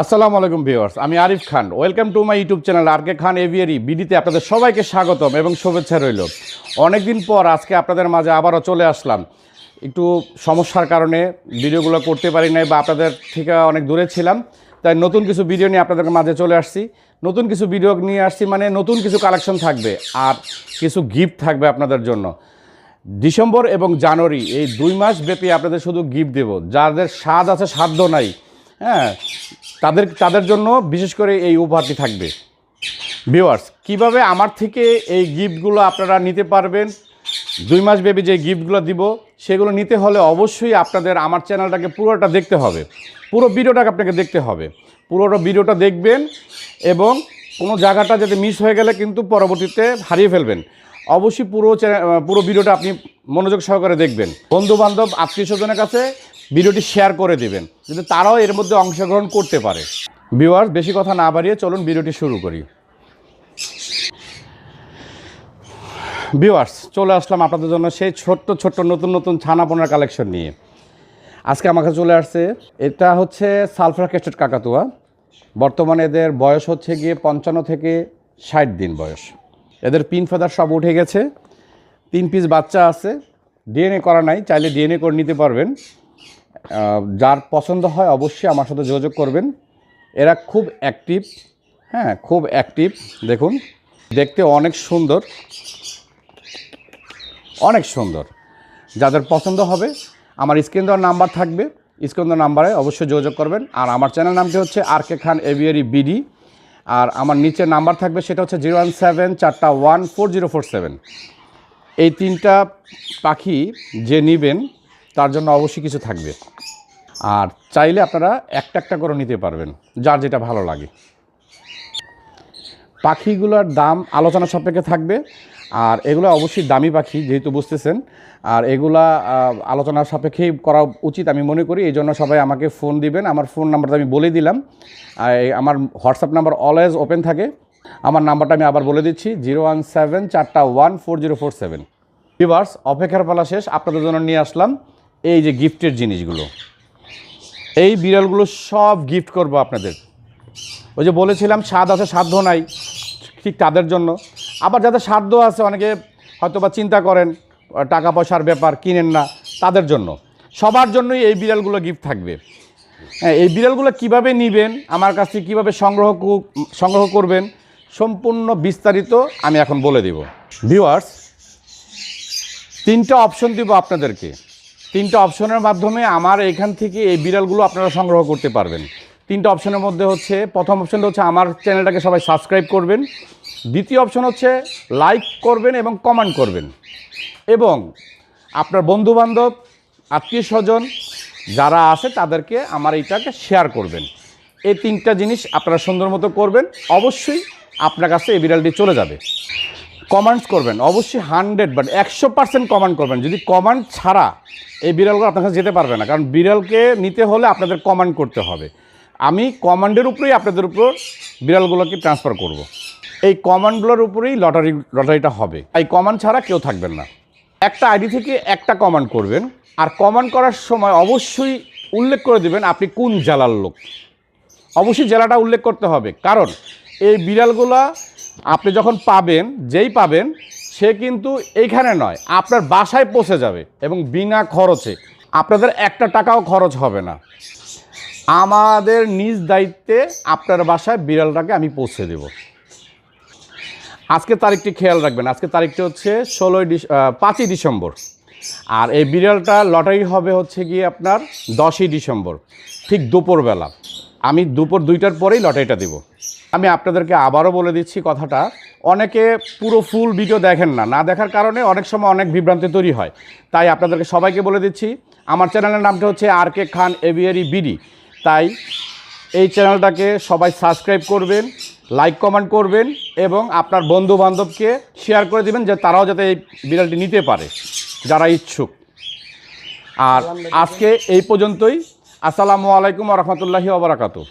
আসসালামু আলাইকুম ভিউয়ার্স, আমি Arif Khan. Welcome to my YouTube channel R K Khan aviary বিডিতে আপনাদের সবাইকে স্বাগতম এবং শুভেচ্ছা রইল। অনেকদিন পর আজকে আপনাদের মাঝে আবারও চলে আসলাম। একটু সমস্যার কারণে ভিডিওগুলো করতে পারি নাই বা আপনাদের থেকে অনেক দূরে ছিলাম, তাই নতুন কিছু ভিডিও নিয়ে আপনাদের মাঝে চলে আসছি। নতুন কিছু ভিডিও নিয়ে আসছি মানে নতুন কিছু কালেকশন থাকবে আর কিছু গিফট থাকবে আপনাদের জন্য। ডিসেম্বর এবং জানুয়ারি, এই দুই মাস ব্যাপী আপনাদের শুধু গিফট দেব। যাদের স্বাদ আছে সাধ্য নাই হ্যাঁ তাদের তাদের জন্য বিশেষ করে এই উপহারটি থাকবে। ভিওয়ার্স কীভাবে আমার থেকে এই গিফটগুলো আপনারা নিতে পারবেন? দুই মাস ব্যাপী যে গিফটগুলো দিব, সেগুলো নিতে হলে অবশ্যই আপনাদের আমার চ্যানেলটাকে পুরোটা দেখতে হবে। পুরো ভিডিওটাকে আপনাকে দেখতে হবে। পুরোটা ভিডিওটা দেখবেন এবং কোনো জায়গাটা যাতে মিস হয়ে গেলে কিন্তু পরবর্তীতে হারিয়ে ফেলবেন। অবশ্যই পুরো পুরো ভিডিওটা আপনি মনোযোগ সহকারে দেখবেন। বন্ধু বান্ধব আত্মীয় স্বজনের কাছে ভিডিওটি শেয়ার করে দিবেন, যাতে তারাও এর মধ্যে অংশগ্রহণ করতে পারে। ভিউয়ার্স, বেশি কথা না বাড়িয়ে চলুন ভিডিওটি শুরু করি। ভিউয়ার্স, চলে আসলাম আপনাদের জন্য সেই ছোট্ট ছোট্ট, নতুন নতুন ছানাপোনার কালেকশন নিয়ে। আজকে আমার কাছে চলে আসছে, এটা হচ্ছে সালফার ক্যাস্টেড কাকাতুয়া। বর্তমানে এদের বয়স হচ্ছে গিয়ে পঞ্চান্ন থেকে ষাট দিন বয়স। এদের পিন ফেদার সব উঠে গেছে। তিন পিস বাচ্চা আছে। ডিএনএ করা নাই, চাইলে ডিএনএ করে নিতে পারবেন। যার পছন্দ হয় অবশ্যই আমার সাথে যোগাযোগ করবেন। এরা খুব অ্যাক্টিভ হ্যাঁ খুব অ্যাক্টিভ দেখুন, দেখতে অনেক সুন্দর অনেক সুন্দর। যাদের পছন্দ হবে, আমার স্ক্রিন দেওয়ার নাম্বার থাকবে, স্ক্রিন দেওয়ার নাম্বারে অবশ্যই যোগাযোগ করবেন। আর আমার চ্যানেল নামটি হচ্ছে আর কে খান এভিয়ারি বিডি। আর আমার নিচে নাম্বার থাকবে, সেটা হচ্ছে জিরো ওয়ান সেভেন চারটা one four zero four seven. এই তিনটা পাখি যে নেবেন তার জন্য অবশ্যই কিছু থাকবে। আর চাইলে আপনারা একটা একটা করে নিতে পারবেন, যার যেটা ভালো লাগে। পাখিগুলোর দাম আলোচনা সাপেক্ষে থাকবে, আর এগুলো অবশ্যই দামি পাখি, যেহেতু বুঝতেছেন। আর এগুলা আলোচনার সাপেক্ষেই করা উচিত আমি মনে করি। এই জন্য সবাই আমাকে ফোন দিবেন। আমার ফোন নাম্বারটা আমি বলে দিলাম। আমার হোয়াটসঅ্যাপ নাম্বার অলওয়েজ ওপেন থাকে। আমার নাম্বারটা আমি আবার বলে দিচ্ছি, জিরো ওয়ান সেভেন চারটা one four zero four seven. অপেক্ষার পালা শেষ। আপনাদের জন্য নিয়ে আসলাম। এই যে গিফটের জিনিসগুলো, এই বিড়ালগুলো সব গিফট করব আপনাদের। ওই যে বলেছিলাম, স্বাদ আছে, সাধ্য নাই, ঠিক তাদের জন্য। আবার যাদের সাধ্য আছে, অনেকে হয়তো বা চিন্তা করেন, টাকা পয়সার ব্যাপার, কিনেন না, তাদের জন্য। সবার জন্যই এই বিড়ালগুলো গিফট থাকবে। হ্যাঁ এই বিড়ালগুলো কীভাবে নেবেন, আমার কাছ থেকে কীভাবে সংগ্রহ সংগ্রহ করবেন, সম্পূর্ণ বিস্তারিত আমি এখন বলে দেব। ভিউয়ার্স তিনটা অপশন দিব আপনাদেরকে। তিনটা অপশনের মাধ্যমে আমার এখান থেকে এই বিড়ালগুলো আপনারা সংগ্রহ করতে পারবেন। তিনটা অপশনের মধ্যে হচ্ছে, প্রথম অপশনটা হচ্ছে আমার চ্যানেলটাকে সবাই সাবস্ক্রাইব করবেন। দ্বিতীয় অপশন হচ্ছে লাইক করবেন এবং কমেন্ট করবেন। এবং আপনার বন্ধুবান্ধব, আত্মীয় স্বজন যারা আছে তাদেরকে আমার এইটাকে শেয়ার করবেন। এই তিনটা জিনিস আপনারা সুন্দর মতো করবেন। অবশ্যই আপনার কাছে এই বিড়ালটি চলে যাবে। কমেন্টস করবেন, অবশ্যই হান্ড্রেড বাট একশো পার্সেন্ট কমান্ড করবেন। যদি কমান্ড ছাড়া এই বিড়ালগুলো আপনার কাছে যেতে পারবে না, কারণ বিড়ালকে নিতে হলে আপনাদের কমান্ড করতে হবে। আমি কমান্ডের উপরেই আপনাদের উপর বিড়ালগুলোকে ট্রান্সফার করব। এই কমান্ডগুলোর উপরেই লটারি লটারিটা হবে। এই কমান্ড ছাড়া কেউ থাকবেন না। একটা আইডি থেকে একটা কমান্ড করবেন, আর কমান্ড করার সময় অবশ্যই উল্লেখ করে দেবেন আপনি কোন জেলার লোক। অবশ্যই জেলাটা উল্লেখ করতে হবে। কারণ এই বিড়ালগুলা আপনি যখন পাবেন, যেই পাবেন, সে কিন্তু এইখানে নয়, আপনার বাসায় পৌঁছে যাবে এবং বিনা খরচে। আপনাদের একটা টাকাও খরচ হবে না। আমাদের নিজ দায়িত্বে আপনার বাসায় বিড়ালটাকে আমি পৌঁছে দেব। আজকে তারিখটি খেয়াল রাখবেন। আজকে তারিখটি হচ্ছে ষোলোই ডিস পাঁচই ডিসেম্বর। আর এই বিড়ালটা লটারি হবে হচ্ছে গিয়ে আপনার দশই ডিসেম্বর, ঠিক দুপুরবেলা। আমি দুপুর দুইটার পরেই লটারিটা দেব। আমি আপনাদেরকে আবারও বলে দিচ্ছি কথাটা। অনেকে পুরো ফুল ভিডিও দেখেন না। না দেখার কারণে অনেক সময় অনেক বিভ্রান্তি তৈরি হয়। তাই আপনাদেরকে সবাইকে বলে দিচ্ছি, আমার চ্যানেলের নামটা হচ্ছে আর কে খান এভিয়ারি বিডি। তাই এই চ্যানেলটাকে সবাই সাবস্ক্রাইব করবেন লাইক কমেন্ট করবেন এবং আপনার বন্ধু বান্ধবকে শেয়ার করে দিবেন যে তারাও যাতে এই বিড়ালটি নিতে পারে, যারা ইচ্ছুক। আর আজকে এই পর্যন্তই। আসসালামু আলাইকুম রহমতুল্লাহি ওবরাকাতু